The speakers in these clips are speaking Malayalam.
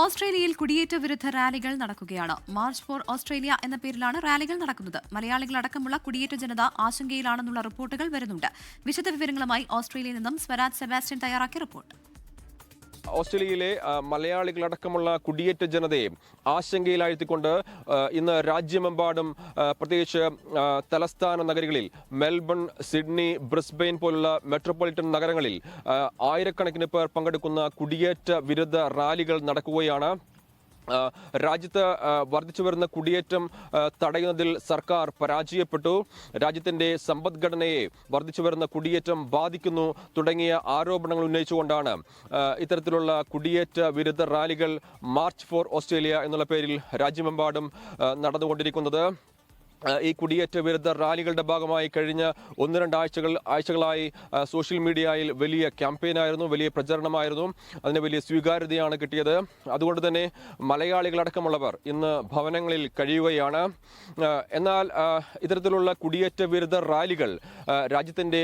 ഓസ്ട്രേലിയയിൽ കുടിയേറ്റ വിരുദ്ധ റാലികൾ നടക്കുകയാണ്. മാർച്ച് ഫോർ ഓസ്ട്രേലിയ എന്ന പേരിലാണ് റാലികൾ നടക്കുന്നത്. മലയാളികളടക്കമുള്ള കുടിയേറ്റ ജനത ആശങ്കയിലാണെന്നുള്ള റിപ്പോർട്ടുകൾ വരുന്നുണ്ട്. വിശദവിവരങ്ങളുമായി ഓസ്ട്രേലിയയിൽ നിന്നും സ്വരാജ് സെബാസ്റ്റ്യൻ തയ്യാറാക്കിയ റിപ്പോർട്ട്. ഓസ്ട്രേലിയയിലെ മലയാളികളടക്കമുള്ള കുടിയേറ്റ ജനതയെ ആശങ്കയിലാഴ്ത്തിക്കൊണ്ട് ഇന്ന് രാജ്യമെമ്പാടും പ്രത്യേകിച്ച് തലസ്ഥാന നഗരങ്ങളിൽ മെൽബൺ സിഡ്നി ബ്രിസ്ബെയിൻ പോലുള്ള മെട്രോപൊളിറ്റൻ നഗരങ്ങളിൽ ആയിരക്കണക്കിന് പേർ പങ്കെടുക്കുന്ന കുടിയേറ്റ വിരുദ്ധ റാലികൾ നടക്കുകയാണ്. രാജ്യത്ത് വർദ്ധിച്ചു വരുന്ന കുടിയേറ്റം തടയുന്നതിൽ സർക്കാർ പരാജയപ്പെട്ടു. രാജ്യത്തിന്റെ സമ്പദ്ഘടനയെ വർദ്ധിച്ചു വരുന്ന കുടിയേറ്റം ബാധിക്കുന്നു തുടങ്ങിയ ആരോപണങ്ങൾ ഉന്നയിച്ചുകൊണ്ടാണ് ഇത്തരത്തിലുള്ള കുടിയേറ്റ വിരുദ്ധ റാലികൾ മാർച്ച് ഫോർ ഓസ്ട്രേലിയ എന്നുള്ള പേരിൽ രാജ്യമെമ്പാടും നടന്നുകൊണ്ടിരിക്കുന്നത്. ഈ കുടിയേറ്റ വിരുദ്ധ റാലികളുടെ ഭാഗമായി കഴിഞ്ഞ ഒന്ന് രണ്ടാഴ്ചകൾ ആഴ്ചകളായി സോഷ്യൽ മീഡിയയിൽ വലിയ ക്യാമ്പയിനായിരുന്നു വലിയ പ്രചരണമായിരുന്നു. അതിന് വലിയ സ്വീകാര്യതയാണ് കിട്ടിയത്. അതുകൊണ്ട് തന്നെ മലയാളികളടക്കമുള്ളവർ ഇന്ന് ഭവനങ്ങളിൽ കഴിയുകയാണ്. എന്നാൽ ഇത്തരത്തിലുള്ള കുടിയേറ്റ വിരുദ്ധ റാലികൾ രാജ്യത്തിന്റെ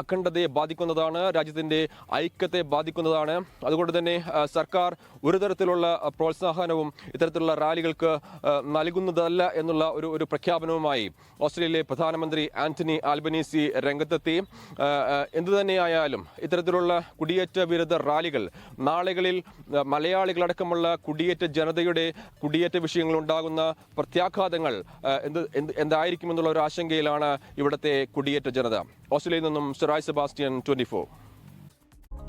അഖണ്ഡതയെ ബാധിക്കുന്നതാണ് രാജ്യത്തിന്റെ ഐക്യത്തെ ബാധിക്കുന്നതാണ്. അതുകൊണ്ട് തന്നെ സർക്കാർ ഒരു തരത്തിലുള്ള പ്രോത്സാഹനവും ഇത്തരത്തിലുള്ള റാലികൾക്ക് നൽകുന്നതല്ല എന്നുള്ള ഒരു ഒരു പ്രഖ്യാപനവുമായി ഓസ്ട്രേലിയയിലെ പ്രധാനമന്ത്രി ആന്റണി ആൽബനീസി രംഗത്തെത്തി. ആ, ആ, എന്തു തന്നെയായാലും ഇത്തരത്തിലുള്ള കുടിയേറ്റ വിരുദ്ധ റാലികൾ നാളുകളിൽ മലയാളികളടക്കമുള്ള കുടിയേറ്റ ജനതയുടെ കുടിയേറ്റ വിഷയങ്ങളുണ്ടാകുന്ന പ്രത്യാഘാതങ്ങൾ എന്ത് എന്ത് എന്തായിരിക്കുമെന്നുള്ള ഒരു ആശങ്കയിലാണ് ഇവിടുത്തെ കുടിയേറ്റ ജനത. ഓസ്ട്രേലിയയിൽ നിന്നും സുരായ് സെബാസ്റ്റ്യൻ ട്വന്റി